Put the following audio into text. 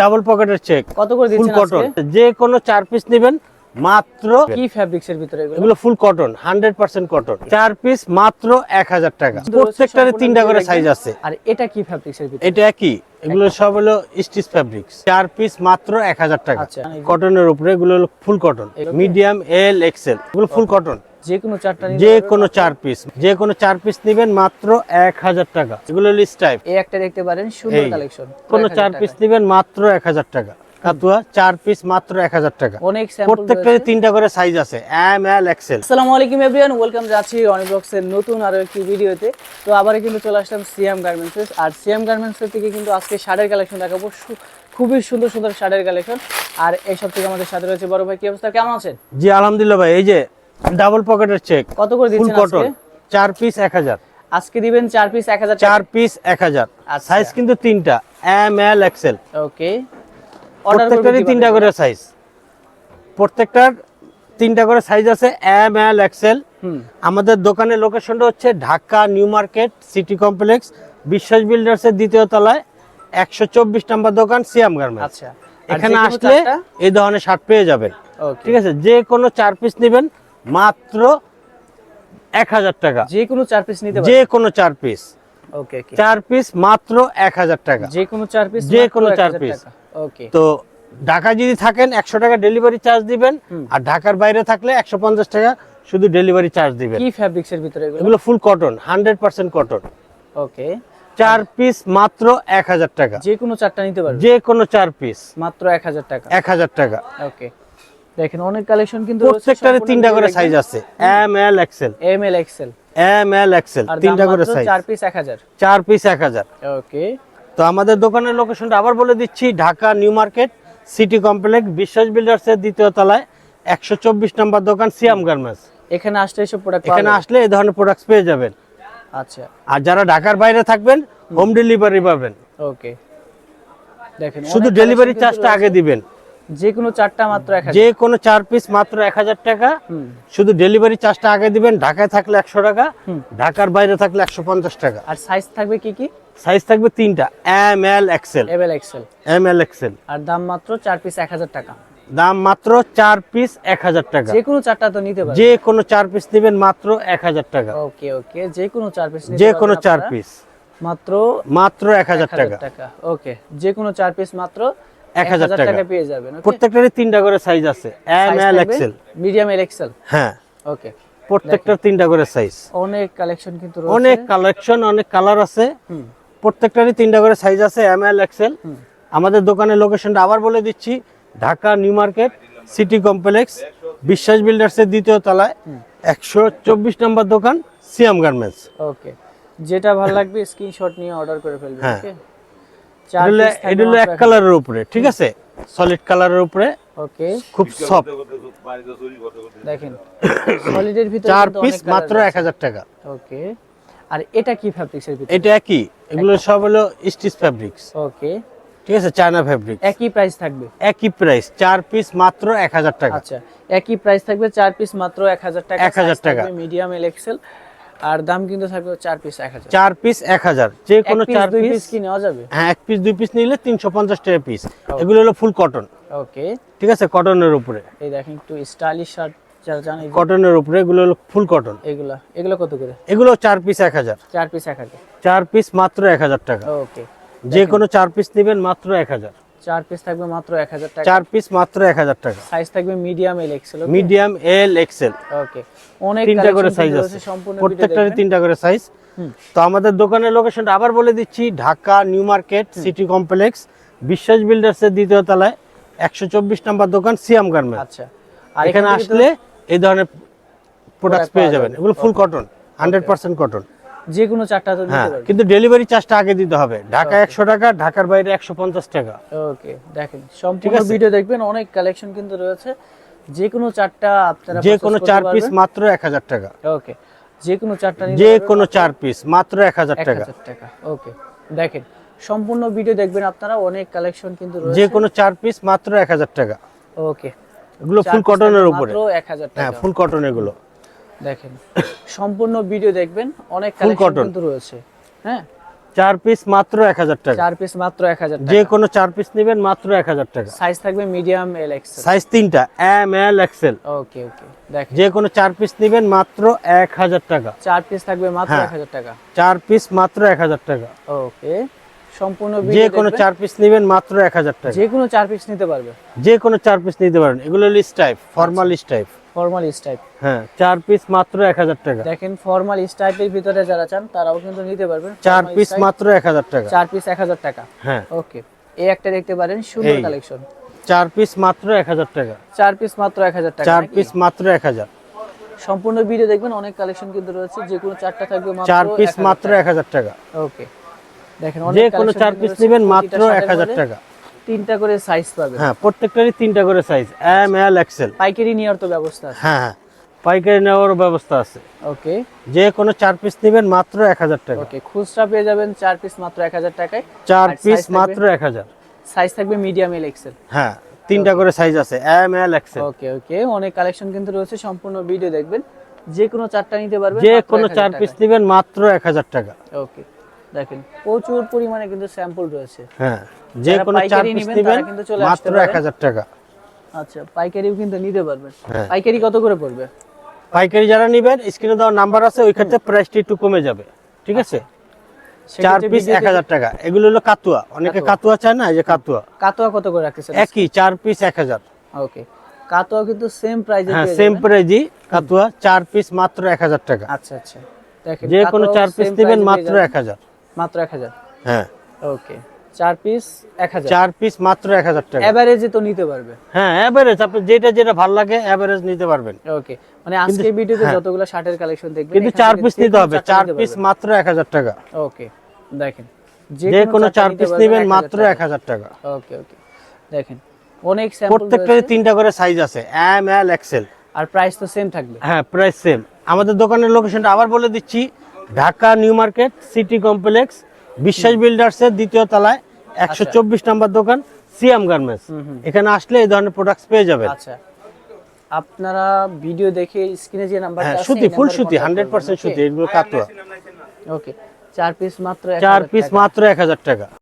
Double পকেটের check. কত করে দিচ্ছেন কটন যে কোনো চার পিস নেবেন মাত্র কি ফ্যাব্রিক্স এর ভিতরে এগুলো? Full cotton hundred percent cotton চার পিস মাত্র এক হাজার টাকা। কিন্তু প্রত্যেকটারে তিনটা করে সাইজ আছে। আর এটা কি ফ্যাব্রিক্স এর ভিতরে? এটা একই। এগুলো সব হলো স্টিচ ফ্যাব্রিক্স চার পিস মাত্র এক হাজার টাকা। আচ্ছা। কটনের উপরে এগুলো হলো full cotton medium L XL এগুলো ফুল কটন যে কোনো চারটা যে কোনো চার পিস যে কোনো চার পিস নেবেন মাত্র এক হাজার টাকা। এগুলো হলো টাইপ এই একটা দেখতে পারেন সুন্দর কালেকশন কোনো চার পিস নেবেন মাত্র এক হাজার টাকা। কাতুয়া চার পিস মাত্র এক হাজার টাকা। অনেক স্যাম্পল তিনটা করে সাইজ আছে এম এল এক্সেল আসসালামু আলাইকুম এভরিওয়ান ওয়েলকাম যাচ্ছি অনিবক্সের নতুন আরও একটি ভিডিওতে তো আবারও কিন্তু চলে আসলাম সিএম গার্মেন্টস আর সিএম গার্মেন্টস থেকে কিন্তু আজকে শার্টের কালেকশন দেখাবো। খুবই সুন্দর সুন্দর শার্টের কালেকশন আর এই সব থেকে আমাদের সাথে রয়েছে বড় ভাই। কি অবস্থা? কেমন আছেন? জি আলহামদুলিল্লাহ ভাই এই যে ডাবল পকেটের চেক কত করে দিচ্ছেন কটন চার পিস এক হাজার। আজকে দিবেন চার পিস এক হাজার চার পিস এক হাজার। আচ্ছা। সাইজ কিন্তু তিনটা। এম এল এক্সেল ওকে প্রত্যেকটারই তিনটা করে সাইজ প্রত্যেকটার তিনটা করে সাইজ আছে এম এল এক্সেল আমাদের দোকানের লোকেশনটা হচ্ছে Dhaka new market city complex Biswas বিল্ডার্সের দ্বিতীয় তলায় একশো চব্বিশ নম্বর দোকান সিয়াম গার্মেন্টস আচ্ছা। এখানে আসলে? এই ধরনের শার্ট পেয়ে যাবেন। ঠিক আছে? যে কোনো চার পিস নেবেন মাত্র এক হাজার টাকা। যে কোনো চার পিস নিতে যে কোনো চার পিস ওকে চার পিস মাত্র এক হাজার টাকা। যে কোনো চার পিস যে কোনো চার piece। ওকে তো ঢাকা যদি থাকেন একশো টাকা ডেলিভারি চার্জ দিবেন আর ঢাকার বাইরে থাকলে একশো পঞ্চাশ টাকা শুধু ডেলিভারি চার্জ দিবেন। কি ফ্যাব্রিক্স এর ভিতরে এগুলো? এগুলো full cotton hundred percent cotton okay চার পিস মাত্র এক হাজার টাকা। যে কোনো চারটা নিতে পারবেন যে কোনো চার পিস মাত্র এক হাজার টাকা। এক হাজার টাকা। ওকে দেখেন অনেক কালেকশন কিন্তু প্রত্যেকটারে তিনটা করে সাইজ আছে। M L XL M L XL M L XL তিনটা করে সাইজ চার পিস এক হাজার। চার পিস এক হাজার। ওকে তো আমাদের দোকানের লোকেশনটা আবার বলে দিচ্ছি Dhaka new market city complex Biswas বিল্ডার্সের দ্বিতীয় তলায় একশো চব্বিশ নম্বর দোকান সিয়াম গার্মেন্টস। এখানে আসলে এসব প্রোডাক্ট এখানে আসলে এই ধরনের প্রোডাক্টস পেয়ে যাবেন। আচ্ছা। আর যারা ঢাকার বাইরে থাকবেন হোম ডেলিভারি পাবেন। ওকে দেখেন শুধু ডেলিভারি চার্জটা আগে দিবেন। যে কোনো চারটা মাত্র যে কোনো চার পিস মাত্র এক হাজার টাকা। শুধু ডেলিভারি চার্জটা আগে দিবেন ঢাকায় থাকলে একশো টাকা ঢাকার বাইরে থাকলে একশো পঞ্চাশ টাকা। আর সাইজ থাকবে কি কি? সাইজ থাকবে তিনটা M L XL M L XL M L XL আর দাম মাত্র চার পিস এক হাজার টাকা। দাম মাত্র চার পিস এক হাজার টাকা। যে কোনো চারটা তো নিতে পারবেন। যে কোনো চার পিস নেবেন মাত্র এক হাজার টাকা। ওকে ওকে যে কোনো চার পিস যে কোনো চার পিস মাত্র মাত্র এক হাজার টাকা। টাকা। ওকে যে কোনো চার পিস মাত্র 1000 টাকা। পেয়ে যাবেন প্রত্যেকটারই তিনটা করে সাইজ আছে। M L XL medium L XL হ্যাঁ। ওকে প্রত্যেকটার তিনটা করে সাইজ অনেক কালেকশন কিন্তু রয়েছে। অনেক কালেকশন অনেক কালার আছে। প্রত্যেকটারই তিনটা করে সাইজ আছে এম এল এক্সেল আমাদের দোকানের লোকেশনটা আবার বলে দিচ্ছি Dhaka new market city complex Biswas বিল্ডার্সের দ্বিতীয় তলায় একশো চব্বিশ নম্বর দোকান সিয়াম গার্মেন্টস ওকে যেটা ভালো লাগবে স্ক্রিনশট নিয়ে অর্ডার করে ফেলবেন হ্যাঁ। ওকে এটা হলো এক কালারের উপরে ঠিক আছে? সলিড কালারের উপরে। ওকে খুব সফট দেখেন সলিডের ভিতরে চার পিস মাত্র colour এক হাজার টাকা। ওকে আর এটা কি ফ্যাব্রিক্সের ভিতরে? এটা একই। এগুলো সব হলো স্টিচ ফ্যাব্রিক্স ওকে ঠিক আছে? চায়না ফ্যাব্রিক একই প্রাইস থাকবে? একই প্রাইস চার পিস মাত্র এক হাজার টাকা। আচ্ছা। একই প্রাইস থাকবে চার পিস মাত্র এক হাজার টাকা। 1000 টাকা। মিডিয়াম এল এক্সেল আর দাম কিন্তু থাকবে চার পিস এক হাজার। চার পিস এক হাজার। যে কোনো চার পিস পিস কি নেওয়া যাবে? হ্যাঁ এক পিস দুই পিস নিলে তিনশো পঞ্চাশ টাকা পিস এগুলো হলো ফুল কটন ওকে ঠিক আছে কটনের উপরে। এই দেখেন একটু স্টাইলিশ শার্ট কটনের উপরে এগুলো হলো ফুল কটন এগুলা এগুলো কত করে? এগুলো চার পিস এক হাজার। চার পিস এক হাজার। চার পিস মাত্র এক হাজার টাকা। ওকে যে কোনো চার পিস নেবেন মাত্র এক হাজার। চার পিস থাকবে মাত্র এক হাজার টাকা। চার পিস মাত্র এক হাজার টাকা। সাইজ থাকবে medium L XL medium L XL okay অনেক তিনটা করে সাইজ আছে রয়েছে, সম্পূর্ণ প্রত্যেকটারই তিনটা করে সাইজ তো আমাদের দোকানের লোকেশনটা আবার বলে দিচ্ছি Dhaka new market city complex Biswas বিল্ডার্সের দ্বিতীয় তলায় একশো চব্বিশ নম্বর দোকান সিয়াম গার্মেন্টস আচ্ছা। আর এখানে আসলে এই ধরনের প্রোডাক্ট পেয়ে যাবেন। যাবে। এগুলো full cotton hundred percent cotton যে কোনো চারটা তো হ্যাঁ নিতে কিন্তু ডেলিভারি চার্জটা আগে দিতে হবে। ঢাকা একশো টাকা ঢাকার বাইরে একশো পঞ্চাশ টাকা। ওকে দেখেন সম্পূর্ণ? ভিডিও দেখবেন অনেক কালেকশন কিন্তু রয়েছে। যে কোনো চারটা আপনারা যে কোনো চার পিস মাত্র এক হাজার টাকা। ওকে যে কোনো চারটা যে কোনো চার পিস মাত্র এক হাজার টাকা। ওকে দেখেন সম্পূর্ণ ভিডিও দেখবেন আপনারা অনেক কালেকশন কিন্তু যে কোনো চার পিস মাত্র এক হাজার টাকা। ওকে এগুলো ফুল কটনের উপরে। মাত্র এক হাজার হ্যাঁ টাকা। ফুল কটন এগুলো। দেখেন। সম্পূর্ণ ভিডিও দেখবেন অনেক কালেকশন কিন্তু রয়েছে। হ্যাঁ? চার পিস মাত্র এক হাজার টাকা। চার পিস মাত্র এক হাজার যে কোনো চার পিস নেবেন মাত্র এক হাজার টাকা। সাইজ থাকবে মিডিয়াম এল এক্সেল সাইজ তিনটা M L XL okay okay দেখেন। যে কোনো চার পিস নেবেন মাত্র এক হাজার টাকা। চার পিস থাকবে মাত্র হ্যাঁ। এক হাজার টাকা। চার পিস মাত্র এক হাজার টাকা। ওকে সম্পূর্ণ যে কোনো চার পিস নেবেন মাত্র এক হাজার টাকা। যে কোনো চার পিস নিতে পারবে। যে কোনো চার পিস নিতে পারেন। এগুলো ফর্মাল টাইপ ফর্মাল টাইপ হ্যাঁ চার পিস মাত্র এক হাজার টাকা। দেখেন ফর্মাল টাইপের ভিতরে যারা চান তারাও কিন্তু নিতে পারবেন। চার পিস মাত্র এক হাজার টাকা। চার পিস এক হাজার টাকা। হ্যাঁ। ওকে এই একটা দেখতে পারেন সুন্দর কালেকশন চার পিস মাত্র এক হাজার টাকা। চার পিস মাত্র এক হাজার টাকা চার পিস মাত্র এক হাজার। সম্পূর্ণ ভিডিও দেখবেন অনেক কালেকশন কিন্তু রয়েছে যে কোনো চারটা থাকবে মাত্র চার পিস মাত্র এক হাজার টাকা। ওকে দেখেন যে কোনো চার পিস নেবেন মাত্র শাড়ির এক হাজার মধ্যে টাকা। তিনটা করে সাইজ পাবে হ্যাঁ প্রত্যেকটারই তিনটা করে সাইজ এম এল এক্সেল পাইকারি নেওয়ার তো ব্যবস্থা আছে। হ্যাঁ হ্যাঁ পাইকারি নেওয়ার ব্যবস্থা আছে। ওকে। যে কোনো চার পিস নেবেন মাত্র এক হাজার টাকা। ওকে খুচরা পেয়ে যাবেন চার পিস মাত্র এক হাজার টাকায়। চার পিস মাত্র এক হাজার। সাইজ থাকবে মিডিয়াম এল এক্সেল হ্যাঁ তিনটা করে সাইজ আছে এম এল এক্সেল ওকে ওকে অনেক কালেকশন কিন্তু রয়েছে সম্পূর্ণ ভিডিও দেখবেন। যে কোনো চারটা নিতে পারবেন যে কোনো চার পিস। নেবেন মাত্র এক হাজার টাকা। ওকে। দেখেন প্রচুর পরিমাণে কিন্তু স্যাম্পল রয়েছে। হ্যাঁ যে কোনো চার পিস নেবেন মাত্র পারেন। এক হাজার টাকা। আচ্ছা পাইকারিও কিন্তু নিতে পারবেন। হ্যাঁ। পাইকারি কত করে পড়বে? পাইকারি যারা নেবেন স্ক্রিনে দেওয়ার নাম্বার আছে ওই ক্ষেত্রে প্রাইসটি একটু কমে যাবে। ঠিক আছে? চার পিস এক হাজার টাকা। এগুলো হলো কাতুয়া। অনেকে কাতুয়া। চায় না এই যে কাতুয়া। কাতোয়া কত করে রাখতেছেন? একই চার পিস এক হাজার। ওকে কাতোয়া কিন্তু সেম প্রাইজে হ্যাঁ সেম প্রাইজই কাতুয়া চার পিস মাত্র এক হাজার টাকা। আচ্ছা আচ্ছা। দেখেন যে কোনো চার পিস নেবেন মাত্র এক হাজার। মাত্র এক হাজার। হ্যাঁ। ওকে। চার পিস এক হাজার। চার পিস মাত্র এক হাজার টাকা। এভারেজে তো নিতে পারবে। হ্যাঁ আপনি যেটা যেটা ভালো লাগে নিতে পারবেন। ওকে। মানে আজকে ভিডিওতে হ্যাঁ। যতগুলো শার্টের কালেকশন দেখবেন কিন্তু চার পিস নিতে হবে। চার পিস মাত্র এক হাজার টাকা। ওকে। দেখেন যে কোনো চার পিস নেবেন মাত্র এক হাজার টাকা। ওকে ওকে। দেখেন অনেক প্রত্যেকটারই তিনটা করে সাইজ আছে। এম এল এক্সেল আর প্রাইস তো সেম থাকবে। হ্যাঁ প্রাইস সেম আমাদের দোকানের লোকেশনটা আবার বলে দিচ্ছি। Dhaka new market city complex Biswas বিল্ডার্সের দ্বিতীয় তলায় একশো চব্বিশ নম্বর দোকান সিএম গার্মেন্টস। এখানে আসলে এই ধরনের প্রোডাক্টস পেয়ে যাবে আচ্ছা। আপনারা ভিডিও দেখে স্ক্রিনে যে নাম্বার হ্যাঁ আছে সুতি ফুল সুতি হান্ড্রেড পার্সেন্ট সুতি এগুলো কাতুয়া ওকে চার পিস মাত্র চার পিস মাত্র এক হাজার টাকা।